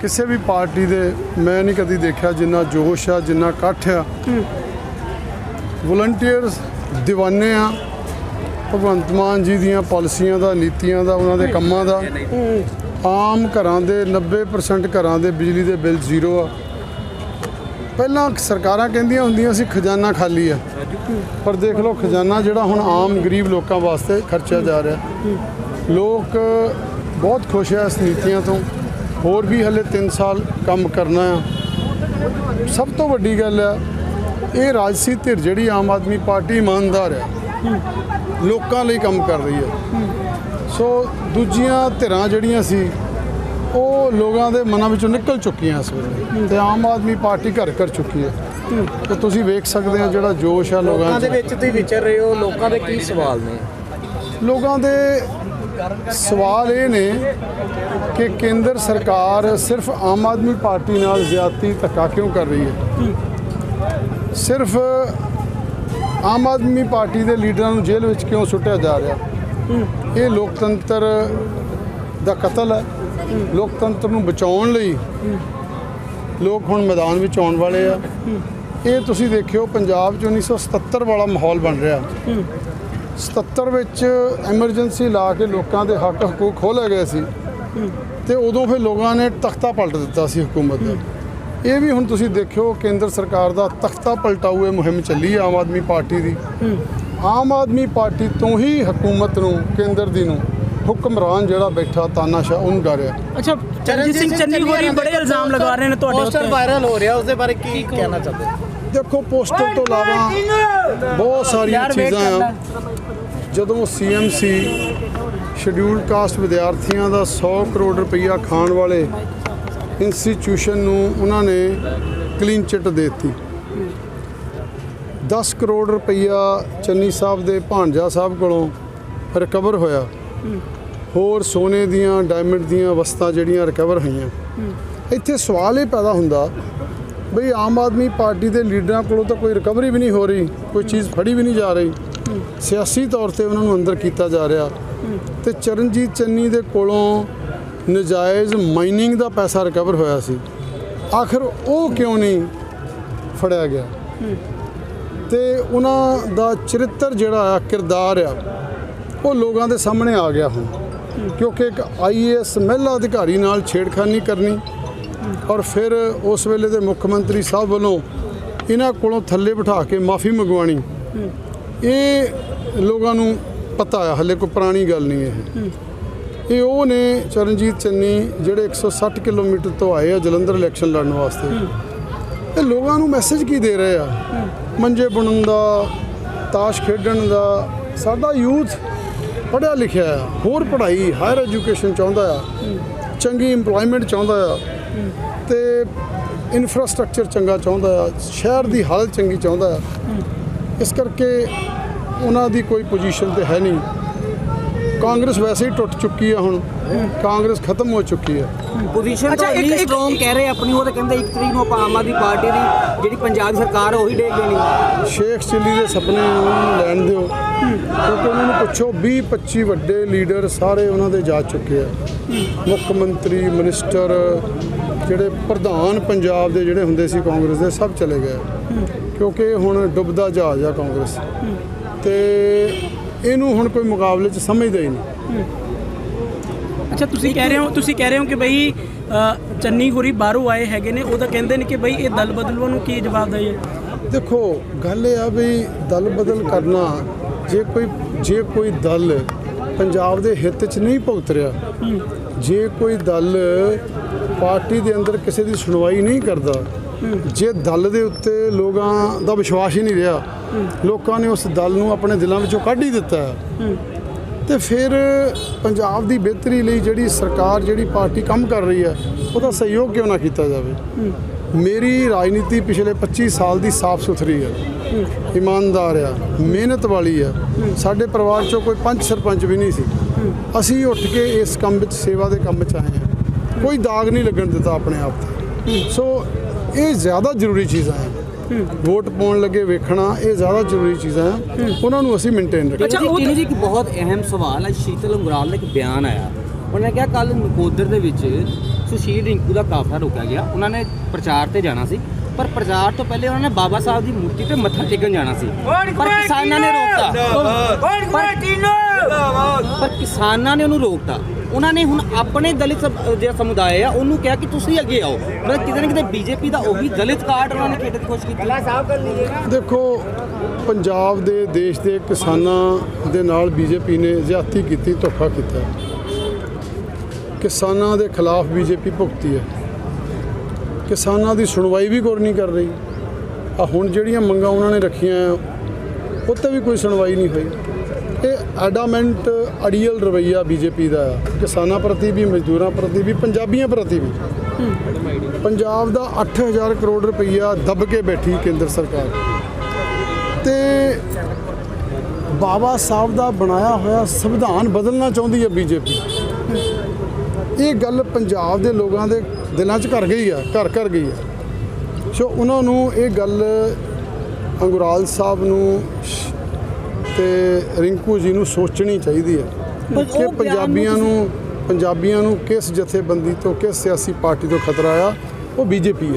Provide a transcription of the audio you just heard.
ਕਿਸੇ ਵੀ ਪਾਰਟੀ ਦੇ ਮੈਂ ਨਹੀਂ ਕਦੀ ਦੇਖਿਆ ਜਿੰਨਾ ਜੋਸ਼ ਆ, ਜਿੰਨਾ ਇਕੱਠ ਆ। ਵਲੰਟੀਅਰਸ دیਵਾਨੇ ਆ। ਭਗਵੰਤ ਮਾਨ ਜੀ ਦੀਆਂ ਪਾਲਿਸੀਆਂ ਦਾ, ਨੀਤੀਆਂ ਦਾ, ਉਹਨਾਂ ਦੇ ਕੰਮਾਂ ਦਾ। ਆਮ ਘਰਾਂ ਦੇ 90% ਘਰਾਂ ਦੇ ਬਿਜਲੀ ਦੇ ਬਿੱਲ ਜ਼ੀਰੋ ਆ। ਪਹਿਲਾਂ ਸਰਕਾਰਾਂ ਕਹਿੰਦੀਆਂ ਹੁੰਦੀਆਂ ਸੀ, ਖਜ਼ਾਨਾ ਖਾਲੀ ਆ। ਪਰ ਦੇਖ ਲਓ, ਖਜ਼ਾਨਾ ਜਿਹੜਾ ਹੁਣ ਆਮ ਗਰੀਬ ਲੋਕਾਂ ਵਾਸਤੇ ਖਰਚਿਆ ਜਾ ਰਿਹਾ। ਲੋਕ ਬਹੁਤ ਖੁਸ਼ ਆ ਇਸ ਨੀਤੀਆਂ ਤੋਂ। ਹੋਰ ਵੀ ਹਲੇ 3 ਸਾਲ ਕੰਮ ਕਰਨਾ ਆ। ਸਭ ਤੋਂ ਵੱਡੀ ਗੱਲ ਆ ਇਹ ਰਾਜਸੀ ਧਿਰ ਜਿਹੜੀ ਆਮ ਆਦਮੀ ਪਾਰਟੀ ਇਮਾਨਦਾਰ ਆ ਲੋਕਾਂ ਲਈ ਕੰਮ ਕਰ ਰਹੀ ਹੈ ਸੋ ਦੂਜੀਆਂ ਧਿਰਾਂ ਜਿਹੜੀਆਂ ਸੀ ਉਹ ਲੋਕਾਂ ਦੇ ਮਨਾਂ ਵਿੱਚੋਂ ਨਿਕਲ ਚੁੱਕੀਆਂ ਇਸ ਵੇਲੇ ਤੇ ਆਮ ਆਦਮੀ ਪਾਰਟੀ ਘਰ ਕਰ ਚੁੱਕੀ ਹੈ ਤੇ ਤੁਸੀਂ ਵੇਖ ਸਕਦੇ ਹੋ ਜਿਹੜਾ ਜੋਸ਼ ਆ ਲੋਕਾਂ ਦੇ ਵਿੱਚ ਤੁਸੀਂ ਵਿਚਰ ਰਹੇ ਹੋ ਲੋਕਾਂ ਦੇ ਕੀ ਸਵਾਲ ਨੇ? ਲੋਕਾਂ ਦੇ ਸਵਾਲ ਇਹ ਨੇ ਕਿ ਕੇਂਦਰ ਸਰਕਾਰ ਸਿਰਫ ਆਮ ਆਦਮੀ ਪਾਰਟੀ ਨਾਲ ਜ਼ਿਆਦਤੀ ਧੱਕਾ ਕਿਉਂ ਕਰ ਰਹੀ ਹੈ? ਸਿਰਫ ਆਮ ਆਦਮੀ ਪਾਰਟੀ ਦੇ ਲੀਡਰਾਂ ਨੂੰ ਜੇਲ੍ਹ ਵਿੱਚ ਕਿਉਂ ਸੁੱਟਿਆ ਜਾ ਰਿਹਾ? ਇਹ ਲੋਕਤੰਤਰ ਦਾ ਕਤਲ ਹੈ। ਲੋਕਤੰਤਰ ਨੂੰ ਬਚਾਉਣ ਲਈ ਲੋਕ ਹੁਣ ਮੈਦਾਨ ਵਿੱਚ ਆਉਣ ਵਾਲੇ ਆ। ਇਹ ਤੁਸੀਂ ਦੇਖਿਓ, ਪੰਜਾਬ 'ਚ 1977 ਵਾਲਾ ਮਾਹੌਲ ਬਣ ਰਿਹਾ। 77 ਵਿੱਚ ਐਮਰਜੈਂਸੀ ਲਾ ਕੇ ਲੋਕਾਂ ਦੇ ਹੱਕ ਹਕੂਕ ਖੋਲੇ ਗਏ ਸੀ ਤੇ ਉਦੋਂ ਫਿਰ ਲੋਕਾਂ ਨੇ ਤਖਤਾ ਪਲਟ ਦਿੱਤਾ ਸੀ ਹਕੂਮਤ ਦਾ। ਇਹ ਵੀ ਹੁਣ ਤੁਸੀਂ ਦੇਖਿਓ ਕੇਂਦਰ ਸਰਕਾਰ ਦਾ ਤਖਤਾ ਪਲਟਾਊ ਇਹ ਮੁਹਿੰਮ ਚੱਲੀ ਆਮ ਆਦਮੀ ਪਾਰਟੀ ਦੀ। ਆਮ ਆਦਮੀ ਪਾਰਟੀ ਤੋਂ ਹੀ ਹਕੂਮਤ ਨੂੰ ਕੇਂਦਰ ਦੀ ਨੂੰ ਹੁਕਮਰਾਨ ਜਿਹੜਾ ਬੈਠਾ ਤਾਨਾਸ਼ਾਹ ਉਹਨੂੰ ਡਰਿਆ ਅੱਛਾ ਚਰਨਜੀਤ ਸਿੰਘ ਚੰਨੀ ਹੋਰੀ ਬੜੇ ਇਲਜ਼ਾਮ ਲਗਾ ਰਹੇ ਨੇ ਤੁਹਾਡੇ ਪੋਸਟਰ ਉੱਤੇ। ਵਾਇਰਲ ਹੋ ਰਿਹਾ ਉਸ ਦੇ ਬਾਰੇ ਕੀ ਕਹਿਣਾ ਚਾਹੁੰਦੇ ਹੋ? ਦੇਖੋ ਪੋਸਟਰ ਤੋਂ ਇਲਾਵਾ ਬਹੁਤ ਸਾਰੀਆਂ ਚੀਜ਼ਾਂ ਆ। ਜਦੋਂ ਸੀਐਮਸੀ ਸ਼ਡਿਊਲਡ ਕਾਸਟ ਵਿਦਿਆਰਥੀਆਂ ਦਾ 100 ਕਰੋੜ ਰੁਪਈਆ ਖਾਣ ਵਾਲੇ ਇੰਸਟੀਚਿਊਸ਼ਨ ਨੂੰ ਉਹਨਾਂ ਨੇ ਕਲੀਨ ਚਿੱਟ ਦੇ ਦਿੱਤੀ। 10 ਕਰੋੜ ਰੁਪਈਆ ਚੰਨੀ ਸਾਹਿਬ ਦੇ ਭਾਂਜਾ ਸਾਹਿਬ ਕੋਲੋਂ ਰਿਕਵਰ ਹੋਇਆ। ਹੋਰ ਸੋਨੇ ਦੀਆਂ ਡਾਇਮੰਡ ਦੀਆਂ ਵਸਤਾਂ ਜਿਹੜੀਆਂ ਰਿਕਵਰ ਹੋਈਆਂ। ਇੱਥੇ ਸਵਾਲ ਇਹ ਪੈਦਾ ਹੁੰਦਾ ਬਈ ਆਮ ਆਦਮੀ ਪਾਰਟੀ ਦੇ ਲੀਡਰਾਂ ਕੋਲੋਂ ਤਾਂ ਕੋਈ ਰਿਕਵਰੀ ਵੀ ਨਹੀਂ ਹੋ ਰਹੀ, ਕੋਈ ਚੀਜ਼ ਫੜੀ ਵੀ ਨਹੀਂ ਜਾ ਰਹੀ। ਸਿਆਸੀ ਤੌਰ ਤੇ ਉਹਨਾਂ ਨੂੰ ਅੰਦਰ ਕੀਤਾ ਜਾ ਰਿਹਾ। ਤੇ ਚਰਨਜੀਤ ਚੰਨੀ ਦੇ ਕੋਲੋਂ ਨਜਾਇਜ਼ ਮਾਈਨਿੰਗ ਦਾ ਪੈਸਾ ਰਿਕਵਰ ਹੋਇਆ ਸੀ। ਆਖਰ ਉਹ ਕਿਉਂ ਨਹੀਂ ਫੜਿਆ ਗਿਆ? ਤੇ ਉਹਨਾਂ ਦਾ ਚਰਿੱਤਰ ਜਿਹੜਾ ਆ, ਕਿਰਦਾਰ ਆ, ਉਹ ਲੋਕਾਂ ਦੇ ਸਾਹਮਣੇ ਆ ਗਿਆ ਹੁਣ। ਕਿਉਂਕਿ ਇੱਕ ਆਈਏਐਸ ਮਹਿਲਾ ਅਧਿਕਾਰੀ ਨਾਲ ਛੇੜਖਾਨੀ ਕਰਨੀ ਔਰ ਫਿਰ ਉਸ ਵੇਲੇ ਦੇ ਮੁੱਖ ਮੰਤਰੀ ਸਾਹਿਬ ਵੱਲੋਂ ਇਹਨਾਂ ਕੋਲੋਂ ਥੱਲੇ ਬਿਠਾ ਕੇ ਮਾਫੀ ਮੰਗਵਾਣੀ ਇਹ ਲੋਕਾਂ ਨੂੰ ਪਤਾ ਆ, ਹੱਲੇ ਕੋਈ ਪੁਰਾਣੀ ਗੱਲ ਨਹੀਂ ਇਹ। ਇਹ ਉਹ ਨੇ ਚਰਨਜੀਤ ਚੰਨੀ ਜਿਹੜੇ 160 ਕਿਲੋਮੀਟਰ ਤੋਂ ਆਏ ਆ ਜਲੰਧਰ ਇਲੈਕਸ਼ਨ ਲੜਨ ਵਾਸਤੇ। ਇਹ ਲੋਕਾਂ ਨੂੰ ਮੈਸੇਜ ਕੀ ਦੇ ਰਹੇ ਆ? ਮੰਜੇ ਬੁਣਨ ਦਾ, ਤਾਸ਼ ਖੇਡਣ ਦਾ, ਸਾਡਾ ਯੂਥ ਪੜ੍ਹਿਆ ਲਿਖਿਆ ਆ, ਹੋਰ ਪੜ੍ਹਾਈ ਹਾਇਰ ਐਜੂਕੇਸ਼ਨ ਚਾਹੁੰਦਾ ਆ, ਚੰਗੀ EMPLOYMENT ਚਾਹੁੰਦਾ ਆ। ਤੇ ਇਨਫਰਾਸਟ੍ਰਕਚਰ ਚੰਗਾ ਚਾਹੁੰਦਾ ਆ ਸ਼ਹਿਰ ਦੀ ਹਾਲਤ ਚੰਗੀ ਚਾਹੁੰਦਾ ਆ। ਇਸ ਕਰਕੇ ਉਹਨਾਂ ਦੀ ਕੋਈ ਪੋਜੀਸ਼ਨ ਤੇ ਹੈ ਨਹੀਂ। ਕਾਂਗਰਸ ਵੈਸੇ ਹੀ ਟੁੱਟ ਚੁੱਕੀ ਆ ਹੁਣ। ਕਾਂਗਰਸ ਖਤਮ ਹੋ ਚੁੱਕੀ ਹੈ ਪੋਜੀਸ਼ਨ ਤਾਂ ਇੰਨੀ ਸਟਰੋਂਗ ਕਹਿ ਰਹੇ ਆਪਣੀ ਉਹ ਤਾਂ ਕਹਿੰਦੇ ਇੱਕ ਤਰੀਕ ਨੂੰ ਆਪਾਂ ਆਮ ਆਦਮੀ ਪਾਰਟੀ ਦੀ ਜਿਹੜੀ ਪੰਜਾਬ ਸਰਕਾਰ ਉਹੀ ਡੇਗ ਦੇਣੀ। ਸ਼ੇਖ ਚਿੱਲੀ ਦੇ ਸੁਪਨੇ ਉਹਨਾਂ ਨੂੰ ਲੈਣ ਦਿਓ। ਕਿਉਂਕਿ ਉਹਨਾਂ ਨੂੰ ਪੁੱਛੋ 20 25 ਵੱਡੇ ਲੀਡਰ ਸਾਰੇ ਉਹਨਾਂ ਦੇ ਜਾ ਚੁੱਕੇ ਆ। ਮੁੱਖ ਮੰਤਰੀ ਮਿਨਿਸਟਰ ਜਿਹੜੇ ਪ੍ਰਧਾਨ ਪੰਜਾਬ ਦੇ ਜਿਹੜੇ ਹੁੰਦੇ ਸੀ ਕਾਂਗਰਸ ਦੇ ਸਭ ਚਲੇ ਗਏ। ਕਿਉਂਕਿ ਹੁਣ ਡੁੱਬਦਾ ਜਹਾਜ਼ ਆ ਕਾਂਗਰਸ। ਤੇ ਇਹਨੂੰ ਹੁਣ ਕੋਈ ਮੁਕਾਬਲੇ 'ਚ ਸਮਝਦਾ ਹੀ ਨਹੀਂ। ਅੱਛਾ ਤੁਸੀਂ ਕਹਿ ਰਹੇ ਹੋ ਤੁਸੀਂ ਕਹਿ ਰਹੇ ਹੋ ਕਿ ਬਈ ਚੰਨੀ ਹੋਰੀ ਬਾਹਰੋਂ ਆਏ ਹੈਗੇ ਨੇ ਉਹ ਤਾਂ ਕਹਿੰਦੇ ਨੇ ਕਿ ਬਈ ਇਹ ਦਲ ਬਦਲੂਆਂ ਨੂੰ ਕੀ ਜਵਾਬ ਦਈਏ ਦੇਖੋ ਗੱਲ ਇਹ ਆ ਵੀ ਦਲ ਬਦਲ ਕਰਨਾ ਜੇ ਕੋਈ ਜੇ ਕੋਈ ਦਲ ਪੰਜਾਬ ਦੇ ਹਿੱਤ 'ਚ ਨਹੀਂ ਭੁਗਤ ਰਿਹਾ ਜੇ ਕੋਈ ਦਲ ਪਾਰਟੀ ਦੇ ਅੰਦਰ ਕਿਸੇ ਦੀ ਸੁਣਵਾਈ ਨਹੀਂ ਕਰਦਾ, ਜੇ ਦਲ ਦੇ ਉੱਤੇ ਲੋਕਾਂ ਦਾ ਵਿਸ਼ਵਾਸ ਹੀ ਨਹੀਂ ਰਿਹਾ, ਲੋਕਾਂ ਨੇ ਉਸ ਦਲ ਨੂੰ ਆਪਣੇ ਦਿਲਾਂ ਵਿੱਚੋਂ ਕੱਢ ਹੀ ਦਿੱਤਾ ਹੈ। ਤੇ ਫਿਰ ਪੰਜਾਬ ਦੀ ਬਿਹਤਰੀ ਲਈ ਜਿਹੜੀ ਸਰਕਾਰ, ਜਿਹੜੀ ਪਾਰਟੀ ਕੰਮ ਕਰ ਰਹੀ ਹੈ, ਉਹਦਾ ਸਹਿਯੋਗ ਕਿਉਂ ਨਾ ਕੀਤਾ ਜਾਵੇ? ਮੇਰੀ ਰਾਜਨੀਤੀ ਪਿਛਲੇ 25 ਸਾਲ ਦੀ ਸਾਫ਼ ਸੁਥਰੀ ਹੈ, ਇਮਾਨਦਾਰ ਆ ਮਿਹਨਤ ਵਾਲੀ ਆ ਸਾਡੇ ਪਰਿਵਾਰ ਚੋਂ ਕੋਈ ਪੰਚ ਸਰਪੰਚ ਵੀ ਨਹੀਂ ਸੀ। ਅਸੀਂ ਉੱਠ ਕੇ ਇਸ ਕੰਮ ਵਿੱਚ ਸੇਵਾ ਦੇ ਕੰਮ 'ਚ ਆਏ ਹਾਂ। ਕੋਈ ਦਾਗ ਨਹੀਂ ਲੱਗਣ ਦਿੱਤਾ ਆਪਣੇ ਆਪ ਤੇ। ਸੋ ਇਹ ਜ਼ਿਆਦਾ ਜ਼ਰੂਰੀ ਚੀਜ਼ਾਂ ਹੈ। ਵੋਟ ਪਾਉਣ ਲੱਗੇ ਵੇਖਣਾ ਇਹ ਜ਼ਿਆਦਾ ਜ਼ਰੂਰੀ ਚੀਜ਼ਾਂ ਹੈ। ਉਹਨਾਂ ਨੂੰ ਅਸੀਂ ਮੇਨਟੇਨ ਰੱਖਣਾ। ਅੱਛਾ, ਉਹ ਜੀ ਇੱਕ ਬਹੁਤ ਅਹਿਮ ਸਵਾਲ ਹੈ। ਸ਼ੀਤਲ ਉਂਗਰਾਲ ਦਾ ਇੱਕ ਬਿਆਨ ਆਇਆ। ਉਹਨੇ ਕਿਹਾ ਕੱਲ ਨਕੋਦਰ ਦੇ ਵਿੱਚ ਸੁਸ਼ੀਲ ਰਿੰਕੂ ਦਾ ਕਾਫਲਾ ਰੋਕਿਆ ਗਿਆ। ਉਹਨਾਂ ਨੇ ਪ੍ਰਚਾਰ ਤੇ ਜਾਣਾ ਸੀ। ਪਰ ਪ੍ਰਚਾਰ ਤੋਂ ਪਹਿਲੇ ਉਹਨਾਂ ਨੇ ਬਾਬਾ ਸਾਹਿਬ ਦੀ ਮੂਰਤੀ ਤੇ ਮੱਥਾ ਟੇਕਣ ਜਾਣਾ ਸੀ। ਪਰ ਕਿਸਾਨਾਂ ਨੇ ਰੋਕਤਾ। ਪਰ ਕਿਸਾਨਾਂ ਨੇ ਉਹਨੂੰ ਰੋਕਤਾ। ਉਹਨਾਂ ਨੇ ਹੁਣ ਆਪਣੇ ਦਲਿਤ ਜਿਹੜਾ ਸਮੁਦਾਇ ਆ ਉਹਨੂੰ ਕਿਹਾ ਕਿ ਤੁਸੀਂ ਅੱਗੇ ਆਓ। ਮਤਲਬ ਕਿਤੇ ਨਾ ਕਿਤੇ ਬੀਜੇਪੀ ਦਾ ਉਹੀ ਦਲਿਤ ਕਾਰਡ ਉਹਨਾਂ ਨੇ ਖੇਡਣ ਦੀ ਕੋਸ਼ਿਸ਼ ਕੀਤੀ। ਦੇਖੋ ਪੰਜਾਬ ਦੇ ਦੇਸ਼ ਦੇ ਕਿਸਾਨਾਂ ਦੇ ਨਾਲ ਬੀਜੇਪੀ ਨੇ ਜ਼ਿਆਦਤੀ ਕੀਤੀ ਧੋਖਾ ਕੀਤਾ। ਕਿਸਾਨਾਂ ਦੇ ਖਿਲਾਫ ਬੀਜੇਪੀ ਭੁਗਤੀ ਹੈ। ਕਿਸਾਨਾਂ ਦੀ ਸੁਣਵਾਈ ਵੀ ਕੋਈ ਨਹੀਂ ਕਰ ਰਹੀ। ਆ ਹੁਣ ਜਿਹੜੀਆਂ ਮੰਗਾਂ ਉਹਨਾਂ ਨੇ ਰੱਖੀਆਂ ਉਹ ਤੇ ਵੀ ਕੋਈ ਸੁਣਵਾਈ ਨਹੀਂ ਹੋਈ। ਇਹ ਐਡਾਮੈਂਟ ਅੜੀਅਲ ਰਵਈਆ ਬੀਜੇਪੀ ਦਾ ਹੈ ਕਿਸਾਨਾਂ ਪ੍ਰਤੀ ਵੀ, ਮਜ਼ਦੂਰਾਂ ਪ੍ਰਤੀ ਵੀ, ਪੰਜਾਬੀਆਂ ਪ੍ਰਤੀ ਵੀ। ਪੰਜਾਬ ਦਾ 8000 ਕਰੋੜ ਰੁਪਈਆ ਦੱਬ ਕੇ ਬੈਠੀ ਕੇਂਦਰ ਸਰਕਾਰ। ਤੇ ਬਾਬਾ ਸਾਹਿਬ ਦਾ ਬਣਾਇਆ ਹੋਇਆ ਸੰਵਿਧਾਨ ਬਦਲਣਾ ਚਾਹੁੰਦੀ ਹੈ ਬੀਜੇਪੀ। ਇਹ ਗੱਲ ਪੰਜਾਬ ਦੇ ਲੋਕਾਂ ਦੇ ਦਿਲਾਂ 'ਚ ਘਰ ਗਈ ਆ, ਘਰ ਘਰ ਗਈ ਆ। ਸੋ ਉਹਨਾਂ ਨੂੰ ਇਹ ਗੱਲ ਅੰਗੁਰਾਲ ਸਾਹਿਬ ਨੂੰ ਤੇ ਰਿੰਕੂ ਜੀ ਨੂੰ ਸੋਚਣੀ ਚਾਹੀਦੀ ਹੈ ਕਿ ਪੰਜਾਬੀਆਂ ਨੂੰ ਪੰਜਾਬੀਆਂ ਨੂੰ ਕਿਸ ਜਥੇਬੰਦੀ ਤੋਂ ਕਿਸ ਸਿਆਸੀ ਪਾਰਟੀ ਤੋਂ ਖਤਰਾ ਆ ਉਹ ਬੀਜੇਪੀ ਹੈ।